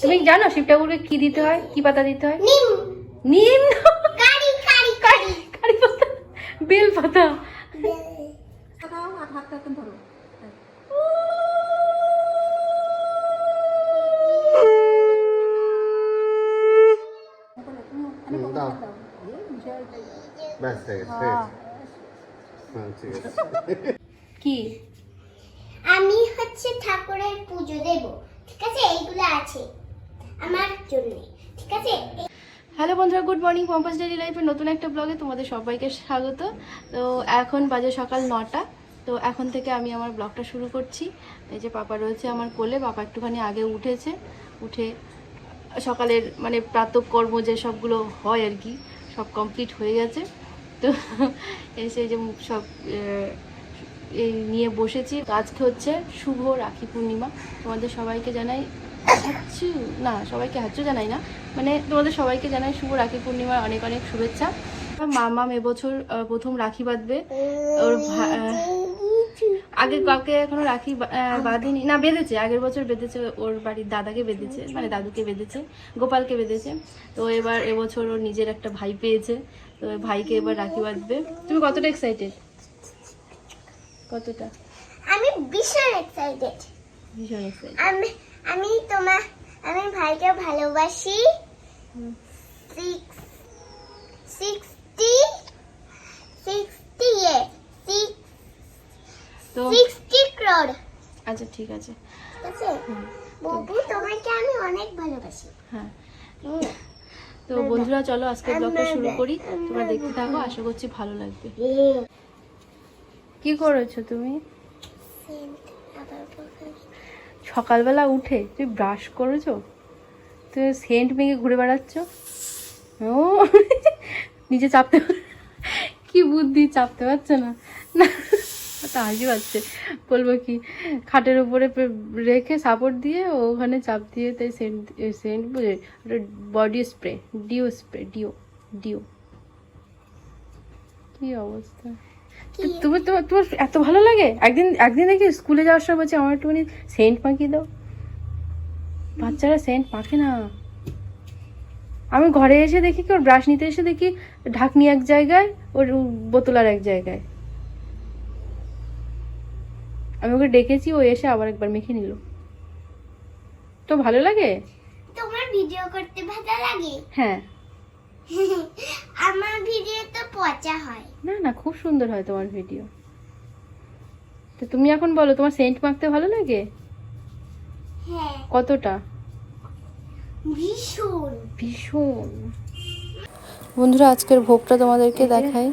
তুমি জানো শিব ঠাকুরকে কি দিতে হয়? কি পাতা দিতে হয়? নিম। নিম? কারি কারি কারি। কারি পাতা। বেল পাতা। কি? আমি হচ্ছে ঠাকুরের পুজো দেব ঠিক আছে এইগুলো আছে আমার হ্যালো বন্ধুরা, গুড মর্নিং। পম্পাস ডেলি লাইফের নতুন একটা ব্লগে তোমাদের সবাইকে স্বাগত। তো এখন বাজে সকাল নটা। তো এখন থেকে আমি আমার ব্লগটা শুরু করছি। এই যে পাপা রয়েছে আমার কোলে, পাপা একটুখানি আগে উঠেছে। উঠে সকালের মানে প্রাতকর্ম যে সবগুলো হয় আর কি, সব কমপ্লিট হয়ে গেছে। তো এসে যে সব এই নিয়ে বসেছি। আজকে হচ্ছে শুভ রাখি পূর্ণিমা। তোমাদের সবাইকে জানাই হাচ্ছু না সবাইকে হাচ্ছু জানাই না। মানে তোমাদের সবাইকে জানাই শুভ রাখি পূর্ণিমার অনেক অনেক শুভেচ্ছা। মামাম এবছর প্রথম রাখি বাঁধবে। ওর আগে কাউকে এখনও রাখি বাঁধেনি। না বেঁধেছে। আগের বছর বেঁধেছে। ওর বাড়ির দাদাকে বেঁধেছে। মানে দাদুকে বেঁধেছে গোপালকে বেঁধেছে। তো এবার এবছর ওর নিজের একটা ভাই পেয়েছে। তো ভাইকে এবার রাখি বাঁধবে। তুমি কতটা এক্সাইটেড কতটা? আমি ভীষণ এক্সাইটেড ভীষণ এক্সাইটেড আমি তোমার আমি ভাইকে ভালোবাসি। সিক্স সিক্সটি সিক্সটি ইয়ে তো সিক্সটি ক্রোড আচ্ছা ঠিক আছে। ঠিক আছে? বাবু তোমাকে আমি অনেক ভালোবাসি। হ্যাঁ। তো বন্ধুরা চলো আজকে ব্লগটা শুরু করি। তোমরা দেখতে থাকো আশা করছি ভালো লাগবে। কি করেছ তুমি? আবার। সকালবেলা উঠে, তুই ব্রাশ করেছ? তুই সেন্ট মেঘে ঘুরে বেড়াচ্ছ? ও নিচে চাপতে কি বুদ্ধি, চাপতে পারছে না? তা হাসি পাচ্ছে বলব কি, খাটের উপরে রেখে সাপোর্ট দিয়ে ওখানে চাপ দিয়ে তাই সেন্ট সেন্ট বুঝে, ওটা body spray deo spray deo deo কি অবস্থা? তুমি তোমার তোমার এত ভালো লাগে? একদিন একদিন দেখি স্কুলে যাওয়ার সময় বলছি আমার একটুখানি সেন্ট মাখিয়ে দাও। বাচ্চারা সেন্ট মাখে না। আমি ঘরে এসে দেখি কি ওর ব্রাশ নিতে এসে দেখি ঢাকনি এক জায়গায় ওর বোতল আর এক জায়গায়। আমি ওকে ডেকেছি ও এসে আবার একবার মেখে নিল। তো ভালো লাগে? তোমার ভিডিও করতে ভালো লাগে? হ্যাঁ। আমার ভিডিও তো পচা হয়। না না খুব সুন্দর হয় তোমার ভিডিও। তো তুমি এখন বলো তোমার সেন্ট মাখতে ভালো লাগে? হ্যাঁ। কতটা? ভীষণ। ভীষণ। বন্ধুরা আজকের ভোগটা তোমাদেরকে দেখাই।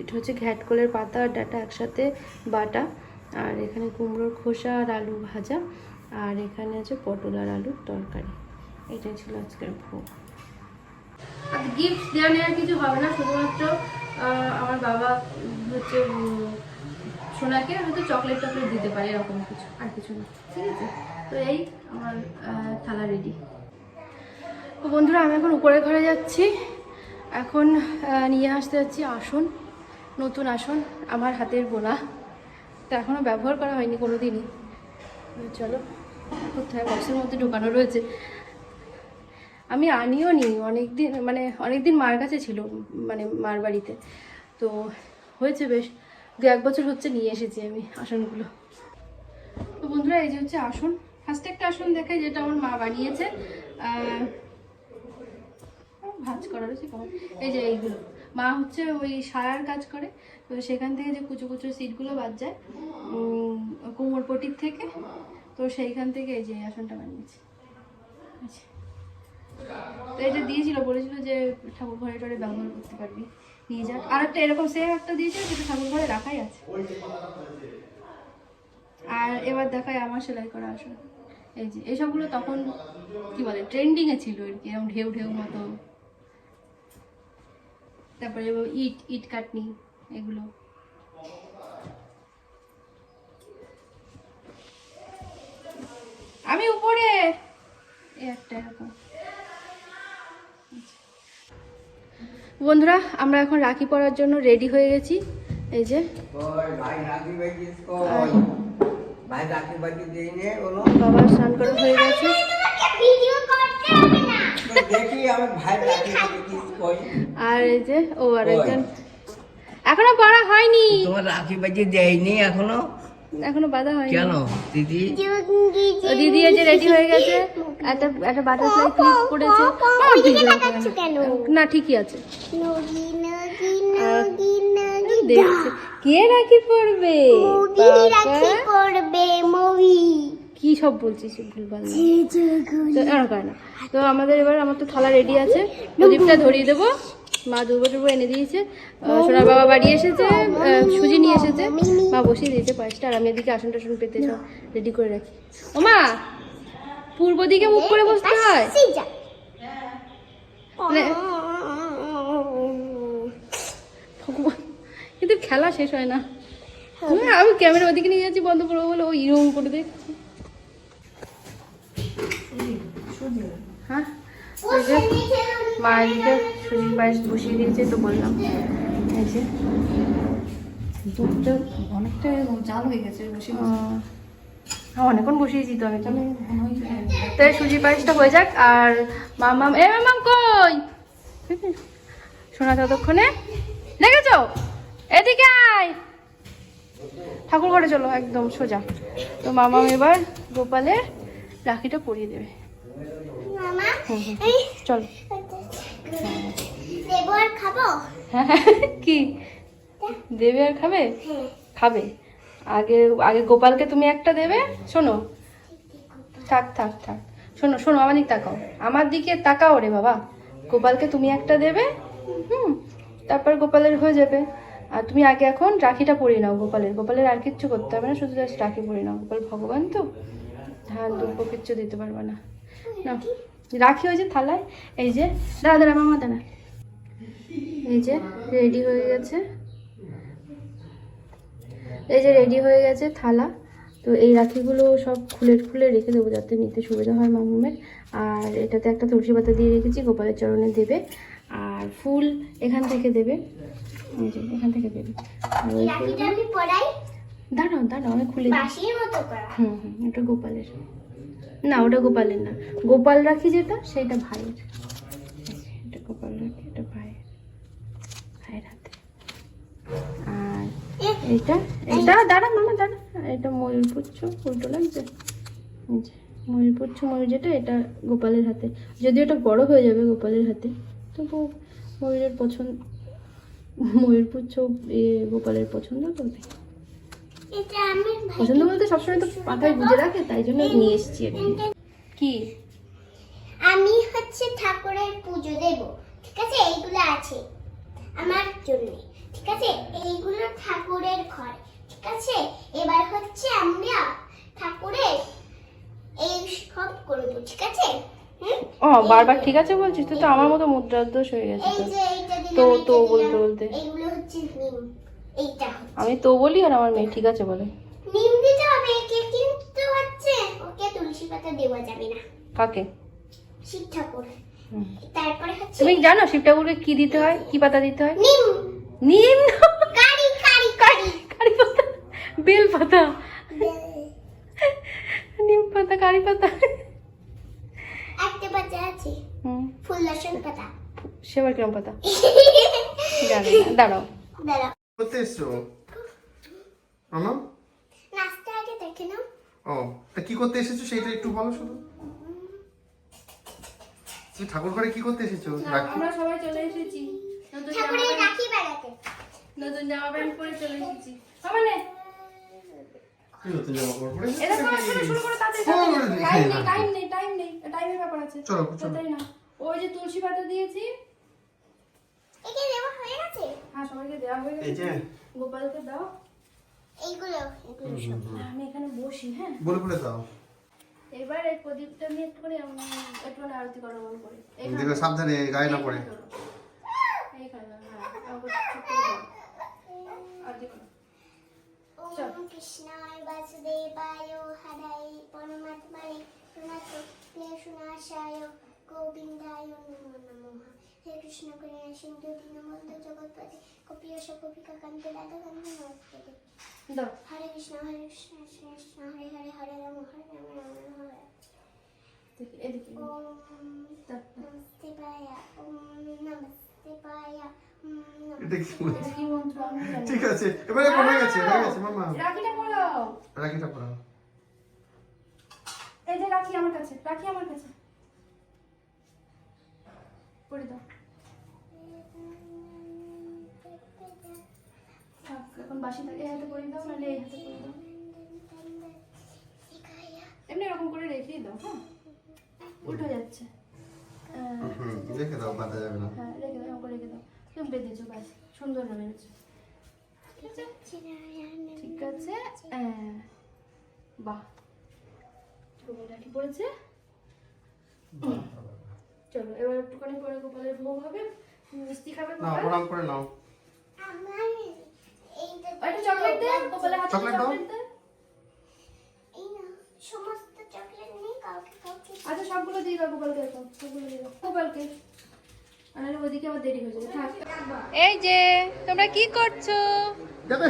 এটা হচ্ছে ঘ্যাটকলের পাতা আর ডাটা একসাথে বাটা। আর এখানে কুমড়োর খোসা আর আলু ভাজা। আর এখানে আছে পটল আর আলুর তরকারি। এটাই ছিল আজকের ভোগ। গিফট দেওয়া নেওয়ার কিছু হবে না, শুধুমাত্র আমার বাবা হচ্ছে সোনাকে হয়তো চকলেট টকলেট দিতে পারে, এরকম কিছু, আর কিছু না। ঠিক আছে? তো এই আমার থালা রেডি তো বন্ধুরা, আমি এখন উপরের ঘরে যাচ্ছি। এখন নিয়ে আসতে যাচ্ছি আসন, নতুন আসন, আমার হাতের বোনা। তা এখনও ব্যবহার করা হয়নি কোনো দিনই চলো, কোথায় বক্সের মধ্যে ঢোকানো রয়েছে? আমি আনিও নি অনেক দিন মানে অনেক দিন মার কাছে ছিল মানে মার বাড়িতে। তো হয়েছে বেশ, দু এক বছর হচ্ছে নিয়ে এসেছি আমি আসনগুলো। তো বন্ধুরা, এই যে হচ্ছে আসন। ফার্স্টে একটা আসন দেখাই, যেটা আমার মা বানিয়েছে। ভাঁজ করা রয়েছে এই যে এইগুলো। মা হচ্ছে ওই সারার কাজ করে, তো সেখান থেকে যে কুচো কুচো সিটগুলো বাদ যায় কোমরপটির থেকে, তো সেইখান থেকে এই যে আসনটা বানিয়েছি। আচ্ছা। তো এটা দিয়েছিল, বলেছিল যে ঠাকুর ঘরে টরে ব্যবহার করতে পারবি। নিয়ে যাক। আর একটা এরকম সেম একটা দিয়েছিল যেটা ঠাকুর ঘরে রাখাই আছে। আর এবার দেখায় আমার সেলাই করা আসন এই যে, এইসবগুলো তখন কি বলে ট্রেন্ডিং এ ছিল আর কি, এরকম ঢেউ ঢেউ মতো। তারপরে ইট ইট কাটনি, এগুলো। আমি উপরে! একটা এরকম। বন্ধুরা আমরা এখন রাখি পরার জন্য রেডি হয়ে গেছি। এই যে। আর ভাই রাখি বাকি দিয়ে নিয়ে বলো। বাবা স্নান করা হয়ে গেছে। আর এই যে ও আর একজন। এখনও পড়া হয়নি। তোমার রাখি বাকি দেয়নি এখনও? এখনও বাধা হয়নি। কেন দিদি? দিদি এই যে রেডি হয়ে গেছে। একটা একটা বাটারফ্লাই ক্লিপ করেছে? না ঠিকই আছে। দেখছে। কে রাখি পড়বে? মুভি করবে মুভি কি সব বলছিস ভুলভাল। তো এরকম করে না। তো আমাদের এবার আমার তো থালা রেডি আছে। প্রদীপটা ধরিয়ে দেবো। মা দুর্গা টুর্গো এনে দিয়েছে। সোনার বাবা বাড়ি এসেছে। সুজি নিয়ে এসেছে। মা বসিয়ে দিয়েছে পায়েসটা। আর আমি এদিকে আসন টাসন পেতে সব রেডি করে রাখি। ও মা পূর্ব দিকে মুখ করে বসতে হয়? মানে ভগবান কিন্তু খেলা শেষ হয় না। হুম, আমি ক্যামেরা ওদিকে নিয়ে যাচ্ছি বন্ধ করব বলে ওই ইরম করে দেখছি। হ্যাঁ? সুজির পায়েস বসিয়ে দিয়েছে তো বললাম। এই যে দুধটা অনেকটা জাল হয়ে গেছে হ্যাঁ অনেকক্ষণ বসিয়েছি তো আমি তাই সুজির পায়েসটা হয়ে যাক আর মামাম এ মামাম কই? শোনা ততক্ষণে দেখেছ এদিকে আয়। ঠাকুর ঘরে চলো একদম সোজা। তো মামাম এবার গোপালের রাখিটা পরিয়ে দেবে। চলো। আর খাব? হ্যাঁ কি? দেবে আর খাবে? হ্যাঁ। খাবে? আগে আগে গোপালকে তুমি একটা দেবে? শোনো। থাক থাক থাক। শোনো শোনো আমার দিকে তাকাও। আমার দিকে তাকাও রে বাবা। গোপালকে তুমি একটা দেবে, হুম, তারপর গোপালের হয়ে যাবে। আর তুমি আগে এখন রাখিটা পরিয়ে নাও গোপালের। গোপালের আর কিচ্ছু করতে হবে না, শুধু জাস্ট রাখি পরিয়ে নাও। গোপাল ভগবান তো। হ্যাঁ দুর্গ কিচ্ছু দিতে পারবে না। না রাখি হয়েছে থালায়। এই যে, দাঁড়া মামা, দাঁড়া। এই যে রেডি হয়ে গেছে। এই যে রেডি হয়ে গেছে থালা তো এই রাখিগুলো সব খুলে খুলে রেখে দেবো যাতে নিতে সুবিধা হয় মামুমের। আর এটাতে একটা তুলসী পাতা দিয়ে রেখেছি গোপালের চরণে দেবে। আর ফুল এখান থেকে দেবে। এখান থেকে দেবে। দাঁড়াও দাঁড়াও আমি খুলে হুম হুম ওটা গোপালের। না ওটা গোপালের না। গোপাল রাখি যেটা সেটা ভাইয়ের এটা গোপাল রাখি এটা ভাইয়ের ভাইয়ের হাতে আর এটা এটা দাঁড়া মামা দাঁড়া। এটা ময়ূর পুচ্ছ উল্টো লাগছে ময়ূর পুচ্ছ ময়ূর যেটা এটা গোপালের হাতে। যদিও এটা বড় হয়ে যাবে গোপালের হাতে তবু ময়ূরের পছন্দ ময়ূর পুচ্ছ এ গোপালের পছন্দ আমি পছন্দ বলতে সবসময় তো মাথায় গুজে রাখে তাই জন্য নিয়ে এসেছি কি? আমি হচ্ছে ঠাকুরের পুজো দেব ঠিক আছে? এইগুলো আছে আমার জন্য। ঠিক আছে? এইগুলো ঠাকুরের ঘর। ঠিক আছে? এবার হচ্ছে আমরা ঠাকুরের এই সব করব ঠিক আছে? ও বারবার ঠিক আছে বলছিস? তুই তো আমার মতো মুদ্রার দোষ হয়ে গেছে তো- তো বলতে বলতে। এইগুলো হচ্ছে নিম। এইটা আমি তো বলি আর আমার মেয়ে ঠিক আছে বলে। নিম দিতে হবে একে কিন্তু হচ্ছে ওকে তুলসী পাতা দেওয়া যাবে না। কাকে? শিব ঠাকুর। তারপরে হচ্ছে তুমি জানো শিব ঠাকুরকে কি দিতে হয়? কি পাতা দিতে হয়? নিম। নিম? কারি কারি কারি। কারি পাতা? বেল পাতা? নিম পাতা কারি পাতা? একটা পাতা আছে। হুম। ফুল লসন পাতা। সেবার কিরম পাতা? দাঁড়াও। দাঁড়া করতে এসছো? মামা নাচটা আগে দেখে নাও। ও তা কি করতে এসেছ সেইটা একটু বলো শুধু। তুমি ঠাকুর ঘরে কি করতে এসেছ? আমরা সবাই চলে এসেছি। নতুন জামা ঠাকুরের প্যান্ট রাখি বেড়াতে। নতুন জামা প্যান্ট পরে চলে এসেছি। বাবা নে? কি নতুন জামা কাপড় পরে এটা শুরু শুরু শুরু করো তাড়াতাড়ি শুরু করে টাইম দিই, নেই টাইম নেই টাইম নেই। টাইমের ব্যাপার আছে। চলো, চলো। তাড়াতাড়ি না ওই যে তুলসী পাতা দিয়েছি। একে দেওয়া হয়ে গেছে? সবাইকে দেওয়া হয়ে গেছে। গোপালকে দাও। এইগুলো। আমি এখানে বসি হ্যাঁ? বলে বলে দাও। এবার এই প্রদীপটা নিয়ে একটুখানি আমি একটুখানি আরতি করো মন করে। সাবধানে গায়ে না পড়ে। এইখানে হ্যাঁ। আরতি করো। চল। ওম কৃষ্ণায় বাসুদেবায় হরাই পরমাত্মায় ক্লেশনাশায় গোবিন্দায় নমো নমঃ হে কৃষ্ণ করিয়া সিন্ধু দীনবন্ধু জগৎপতি কপিয়স কপিকা কান্ত রাধা কান্ত নমস্তে হরে কৃষ্ণ হরে কৃষ্ণ কৃষ্ণ কৃষ্ণ হরে হরে হরে রাম হরে রাম রাম রাম হরে ওম। নমস্তে পায়া ওম নমস্তে এটা কি মন্ত্র। ঠিক আছে এবারে হয়ে গেছে হয়ে গেছে মামা। রাখিটা পড়াও রাখিটা পড়া। এই যে রাখি আমার কাছে রাখি আমার কাছে। পড়ে দাও। এখন বাসি থাকে এই হাতে পড়ে দাও নাহলে এই হাতে পড়ে দাও। এমনি এরকম করে রেখেই দাও হ্যাঁ? উল্টো যাচ্ছে। রেখে দাও বাধা যাবে না। হ্যাঁ রেখে দাও এরকম করে রেখে দাও তুমি বেঁধেছো ব্যাস সুন্দর না বেঁধেছো? ঠিক আছে। বাহ। গোপাল রাখি পড়েছে? চলো এবার একটুখানি পরে গোপালের ভোগ হবে। মিষ্টি খাবে না প্রণাম করে নাও। আমার এইটা আর একটা চকলেট দে গোপালের হাতে চকলেট দাও। চকলেট দে। এই না সমস্ত চকলেট নিয়ে কাউকে কাউকে আচ্ছা সবগুলো দিয়ে দাও গোপালকে সবগুলো দিয়ে দাও। গোপালকে। এই যে তোমরা কি করছ? দেখো,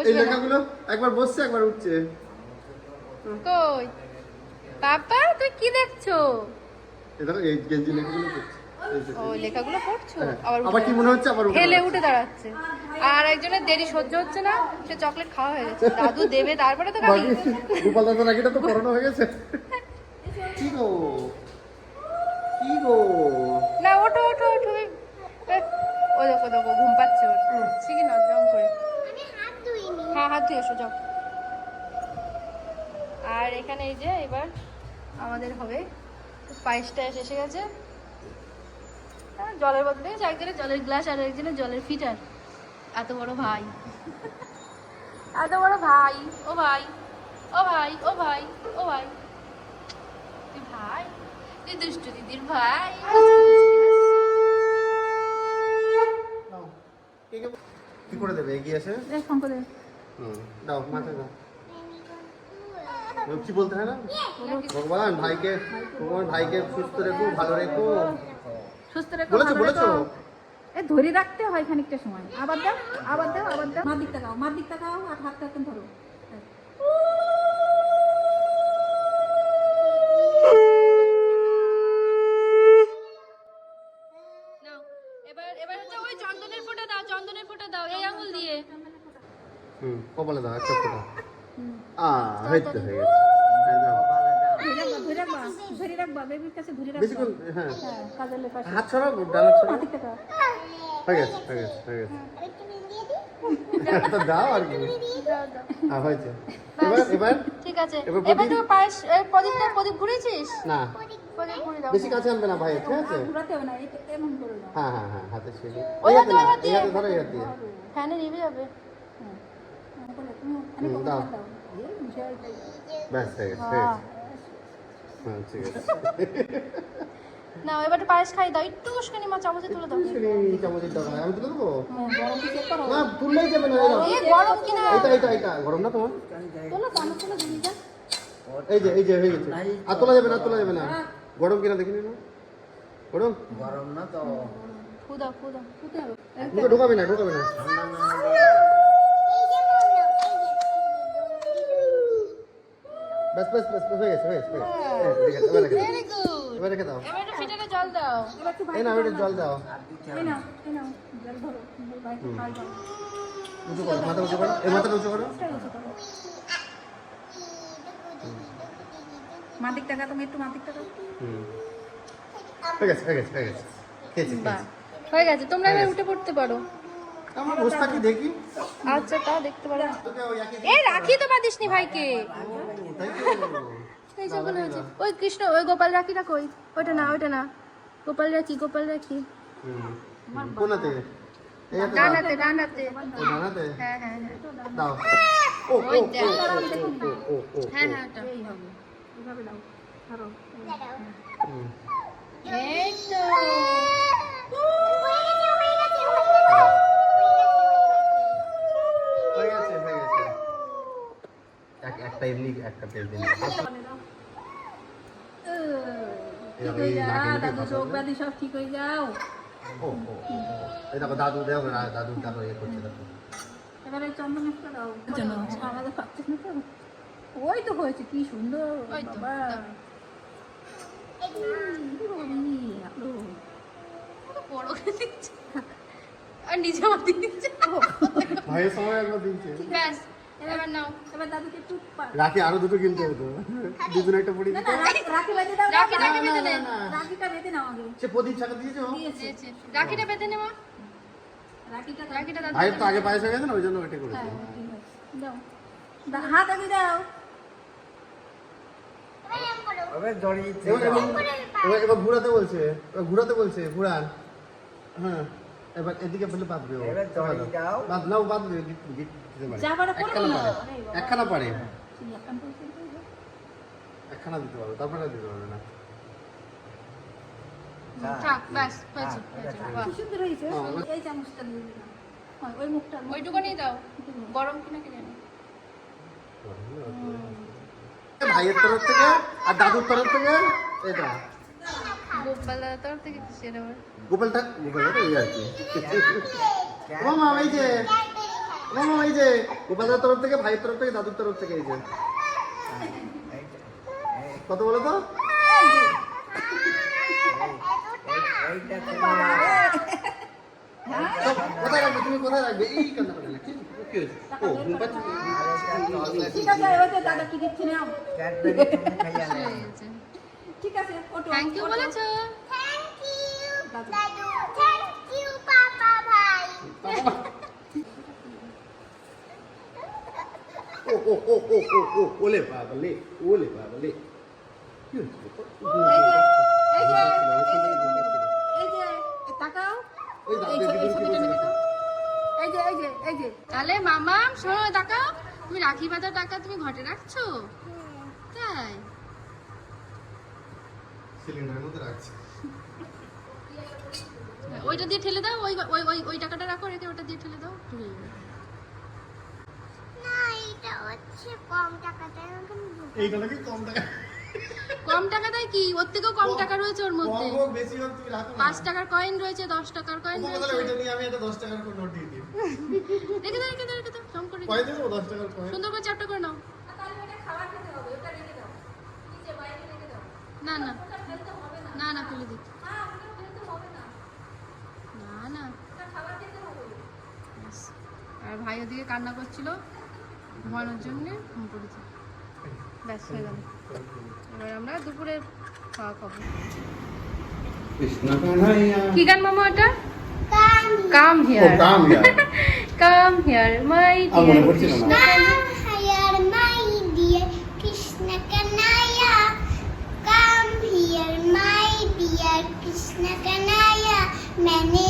এই লেখাগুলো একবার বসছে একবার উঠছে। কই? পাপা তুই কি দেখছ? এই এই গেঞ্জি লেখাগুলো করছে ও লেখাগুলো পড়ছো? হ্যাঁ। আবার আবার কি মনে হচ্ছে? আবার হেলে দাঁড়াচ্ছে। উঠে দাঁড়াচ্ছে। আর একজনের দেরি সহ্য হচ্ছে না সে চকলেট খাওয়া হয়ে গেছে। দাদু দেবে তারপরে তো খাবি। গোপাল দাদা তো হয়ে গেছে। কি গো? কি গো না ওঠো ওঠো ওঠো। এ, ও দেখো দেখো ঘুম পাচ্ছে ওর। ঠিকই না জম করে। আমি হাত ধুইনি। হ্যাঁ হাত ধুয়ে এসো যাও আর এখানে এই যে এবার আমাদের হবে পায়েসটা এসে গেছে। হ্যাঁ, জলের বদলে একজনের জলের গ্লাস আর একজনের জলের ফিটার। এত বড় ভাই। এত বড় ভাই। ও ভাই ও ভাই ও ভাই ও ভাই। তুই ভাই? তুই দুষ্টু দিদির ভাই নাও। কে করে দেবে? এগিয়ে হুম, দাও মাথায় দাও কি বলতে হয় না? ভগবান ভাইকে ভগবান ভাইকে সুস্থ রেখো ভালো রেখো। সুস্থ রেখো বলেছ বলেছ? এ ধরে রাখতে হয় খানিকটা সময়। আবার দাও আবার দাও আবার দাও। মার দিকটা খাও মার দিকটা খাও আর হাতটা একদম ধরো। কপালে দাও একটা ফোঁটা। আ হইতে হয়ে গেছে। হ্যাঁ হ্যাঁ। হাত ছড়াও ডানা ছড়াও হয়ে হয়ে হয়ে দাও আর কি। হ্যাঁ হয়েছে। এবার এবার? ঠিক আছে। এবার প্রদীপ? পায়েস প্রদীপটা প্রদীপ ঘুরেছিস না। প্রদীপ ঘুরে দাও। বেশি কাছে আনবে না ভাই ঠিক আছে? ঘুরাতে হবে না এমন করে হ্যাঁ হ্যাঁ হ্যাঁ হাতে ছেড়ে। ওই হাতে। ধরো হাতে। ফ্যানে নিভে যাবে হ্যাঁ এমন করে তুমি অনেক হুম, দাও। দাও। দাও। ব্যাস হয়ে গেছে হয়ে হ্যাঁ। গেছে হ্যাঁ। ঠিক আছে। না এবার একটু পায়েস খাই দাও। একটু উস্কানি মা চামচে তুলে দাও। এই চামচের টাকা আমি তুলে দেবো হ্যাঁ, কি না তুললেই যাবে না এরকম এ গরম কিনা এইটা এইটা এইটা গরম না তোমার? তোলো চামচ যা এই যে এই যে হয়ে গেছে। আর তোলা যাবে না তোলা যাবে না। গরম কিনা দেখিনি না। গরম? গরম না তো। দাও দাও ঢোকাবে না ঢোকাবে না এই যে মামা এই যে ব্যাস ব্যাস ব্যাস, হয়ে গেছে হয়ে গেছে হয়ে গেছে। ঠিক আছে, এবার রেখে দাও ভেরি গুড এবার রেখে দাও এবার একটু ফিটারে জল দাও। এবার একটু এই না ওইটা জল দাও। এই নাও এই নাও জল দাও উঁচু করো মাথা উঁচু করো। এই মাথাটা উঁচু করো। মার দিকটা খাও তুমি একটু মার দিকটা খাও হুম। হয়ে গেছে হয়ে গেছে হয়ে গেছে। খেয়েছি হয়ে গেছে। তোমরা এবার উঠে পড়তে পারো। আমার অবস্থা কি দেখি? আচ্ছা তা দেখতে পারো। এই রাখি তো পাদিসনি ভাইকে। হয়েছে ওই কৃষ্ণ ওই গোপাল রাখিটা কই? ওইটা না ওইটা না। গোপাল রাখি গোপাল রাখি। কোনাতে। ডানাতে ডানাতে। ডানাতে? হ্যাঁ হ্যাঁ হ্ঁ দাও। ও ও ও। ও হ্যাঁ হ্যাঁ ওটা হবে। এইভাবে দাও। হুম। এই তো হয়ে গেছে হয়ে গেছে হয়ে গেছে হয়ে গেছে হয়ে গেছে এক একটা এমনি একটা পেজ দিন। ঠিক যা দাদু চোখ ব্যাধি সব ঠিক হয়ে যাও। ও ও ও। এই দেখো দাদু দেখো দাদু দেখো এ করছে দেখো এবারে চন্দন একটা দাও। আমাদের পাচ্ছিস না তো? ওই তো হয়েছে কি সুন্দর ওই বাবা। আর নিজে দিচ্ছে। ভাইয়ের সময় একবার দিচ্ছে। ব্যাস। এবার নাও এবার দাদুকে একটু রাখি আরও দুটো কিনতে হতো দুজন একটা পড়ি না, রাখি- রাখি বেঁধে দাও রাখি বেঁধে নে রাখিটা বেঁধে নাও আগে। সে প্রদীপ ছাকা দিয়েছে? দিয়েছে। রাখিটা বেঁধে নে রাখিটা রাখিটা দাদু ভাইয়ের তো আগে হয়ে গেছে না ওই জন্য ওইটা করেছে। হ্যাঁ। দাও। দা- হাত আগে দাও। এবার এবার ঘুরাতে বলছে এবার ঘুরাতে বলছে ঘুরান হ্যাঁ এবার এদিকে বলে বাঁধবে এবার দড়ি দাও। বাঁধ নাও বাঁধবে গিট গিট একখানা পারে। একখানা দিতে পারবে তারপরে দিতে পারবে না। ওইটুকুনি দাও। গরম কিনা কি জানি? ভাইয়ের তরফ থেকে আর দাদুর তরফ থেকে? এটা গোপাল দাদা তোর থেকে কিসের আবার। গোপালটা গোপালটা ওই আর কি। মামা এই যে মামা এই যে গোপালের তরফ থেকে ভাইয়ের তরফ থেকে দাদুর তরফ থেকে এই যে। কত বলো তো? কোথায় রাখবে? তুমি কোথায় রাখবে? এই কান্না করে না কি কি হয়েছে? ও ঘুম পাচ্ছে? ঠিক আছে এবার তো দাদা কি দিচ্ছি না ক্যাডবেরি তুমি খাইয়া হয়ে নেই গেছে ঠিক আছে ওটো থ্যাংক ইউ বলেছ। দাদু। দাদু। Thank you, পাপা ভাই। ও ও ও ও ও ও ওলে বাবা লে ওলে বাবা লে কি তাহলে মামা শোনো টাকা তুমি রাখি বাঁধার টাকা তুমি ঘটে রাখছো? তাই। সিলিন্ডারের মধ্যে রাখছি। ওইটা দিয়ে ঠেলে দাও ওই ওই ওই ওই টাকাটা রাখো রেখে ওটা দিয়ে ঠেলে দাও। হচ্ছে কম টাকাতে কম টাকা? কম টাকা দেয় কি? ওর থেকেও কম টাকা রয়েছে ওর মধ্যে। কম হোক বেশি হোক তুমি রাখো না। পাঁচ টাকার কয়েন রয়েছে দশ টাকার কয়েন রয়েছে। রেখে দাও রেখে দাও রেখে দাও কম করে কয় দেবো দশ টাকার কয়েন সুন্দর করে চারটা করে নাও। তাহলে ওটা খাবার খেতে হবে ওটা রেখে দাও। নিচে বাইরে রেখে দাও। না না। না। না না ফেলে দিচ্ছি হ্যাঁ ওটা ফেলতে হবে না। না। আর ভাই ওদিকে কান্না করছিল। ঘুমানোর জন্য ঘুম পড়েছে। ব্যাস হয়ে গেল। এবার আমরা দুপুরে খাওয়া খাব। কৃষ্ণ কানাইয়া কি গান মামা ওটা? কাম কাম হিয়ার। কাম কাম হিয়ার মাই মনে Krishna Kanaya. Come here, my dear Krishna Kanaya. मैंने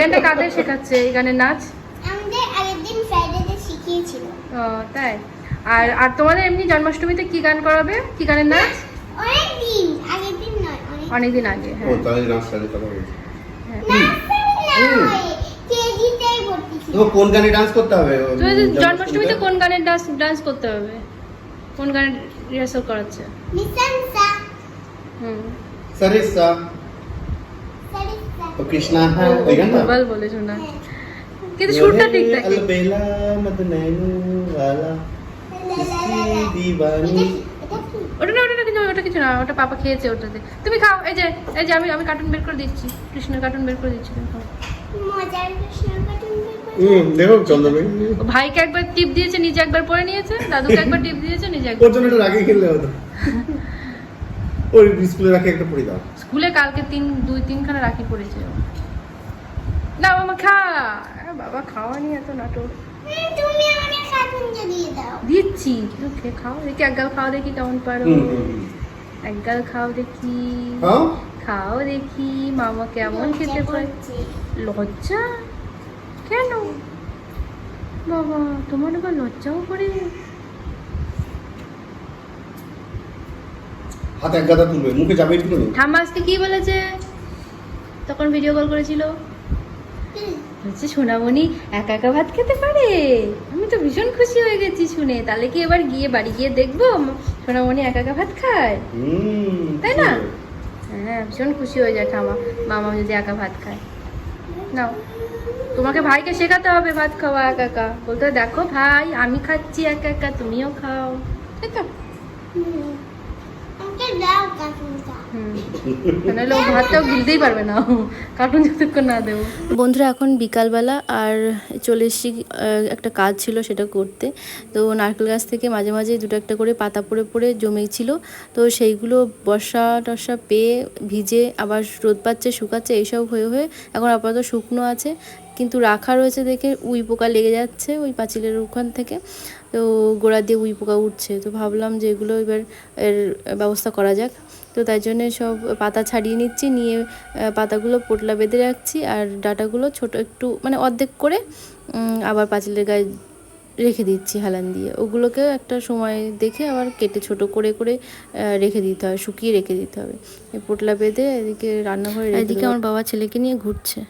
গানটা কাদের শেখাচ্ছে? এই গানের নাচ? আমাদের আগের দিন ফ্রাইডেতে শিখিয়েছিল। ও তাই? আর আর তোমাদের এমনি জন্মাষ্টমীতে কি গান করাবে? কি গানের নাচ? অনেক দিন আগের দিন নয় অনেক অনেকদিন আগে ও হ্যাঁ তাহলে কথা বলছি। তো কোন গানে ডান্স করতে হবে? জন্মাষ্টমীতে? কোন গানের ডান্স ডান্স করতে হবে? কোন গানের রিহার্সাল করাচ্ছে? হুম। সরিসা। ও কৃষ্ণা হ্যাঁ ওই গানটা? বল বলে শোনা। কিন্তু সুরটা ঠিক থাকে। বেলা মত নয়নু ওয়ালা দিবানি ওটা না ওটা না কিন্তু ওটা কিছু না ওটা পাপা খেয়েছে ওটাতে। তুমি খাও এই যে এই যে আমি আমি কার্টুন বের করে দিচ্ছি। কৃষ্ণের কার্টুন বের করে দিচ্ছি ভাইকে একবার টিপ দিয়েছে নিজে একবার পরে নিয়েছে দাদুকে একবার টিপ দিয়েছে নিজে একবার একটা স্কুলে কালকে তিন দুই তিনখানা রাখি পড়েছে। না মামা খা। বাবা খাওয়া নিয়ে এত নাটক। তুমি আমাকে কাটুনটা দিয়ে দাও। দিচ্ছি খেয়ে খাও দেখি একগাল খাও দেখি কেমন পারো। একগাল খাও দেখি। খাও? দেখি মামা কেমন খেতে পারে। লজ্জা? কেন? বাবা তোমার আবার লজ্জাও করে? হাতে এক গাদা তুলবে মুখে যাবে একটু ঠাম্মা আজকে কি বলেছে? তখন ভিডিও কল করেছিল। বলছি সোনামণি একা একা ভাত খেতে পারে? আমি তো ভীষণ খুশি হয়ে গেছি শুনে। তাহলে কি এবার গিয়ে বাড়ি গিয়ে দেখব? সোনামণি একা একা ভাত খায়? তাই না? হ্যাঁ ভীষণ খুশি হয়ে যায় ঠামা মামা যদি একা ভাত খায়। নাও তোমাকে ভাইকে শেখাতে হবে ভাত খাওয়া একা একা। বলতে দেখো ভাই আমি খাচ্ছি একা একা তুমিও খাও। তাই তো আমাকে দাও কাকুটা হুম নাহলে ও ভাতটাও গিলতেই পারবে না। কার্টুন যতক্ষণ না দেবো। বন্ধুরা এখন বিকালবেলা আর চলে এসেছি একটা কাজ ছিল সেটা করতে। তো নারকেল গাছ থেকে মাঝে মাঝে দুটো একটা করে পাতা পড়ে পড়ে জমেছিল। তো সেইগুলো বর্ষা টর্ষা পেয়ে ভিজে আবার রোদ পাচ্ছে শুকাচ্ছে এইসব হয়ে হয়ে এখন আপাতত শুকনো আছে। কিন্তু রাখা রয়েছে দেখে উই পোকা লেগে যাচ্ছে ওই পাঁচিলের ওখান থেকে। তো গোড়া দিয়ে উই পোকা উঠছে। তো ভাবলাম যে এগুলো এবার এর ব্যবস্থা করা যাক। তো তাই জন্যে সব পাতা ছাড়িয়ে নিচ্ছি নিয়ে পাতাগুলো পোটলা বেঁধে রাখছি আর ডাটাগুলো ছোট একটু মানে অর্ধেক করে আবার পাঁচিলের গায়ে রেখে দিচ্ছি হেলান দিয়ে। ওগুলোকে একটা সময় দেখে আবার কেটে ছোট করে করে রেখে দিতে হবে শুকিয়ে রেখে দিতে হবে। পোটলা বেঁধে এদিকে রান্নাঘরে এদিকে আমার বাবা ছেলেকে নিয়ে ঘুরছে।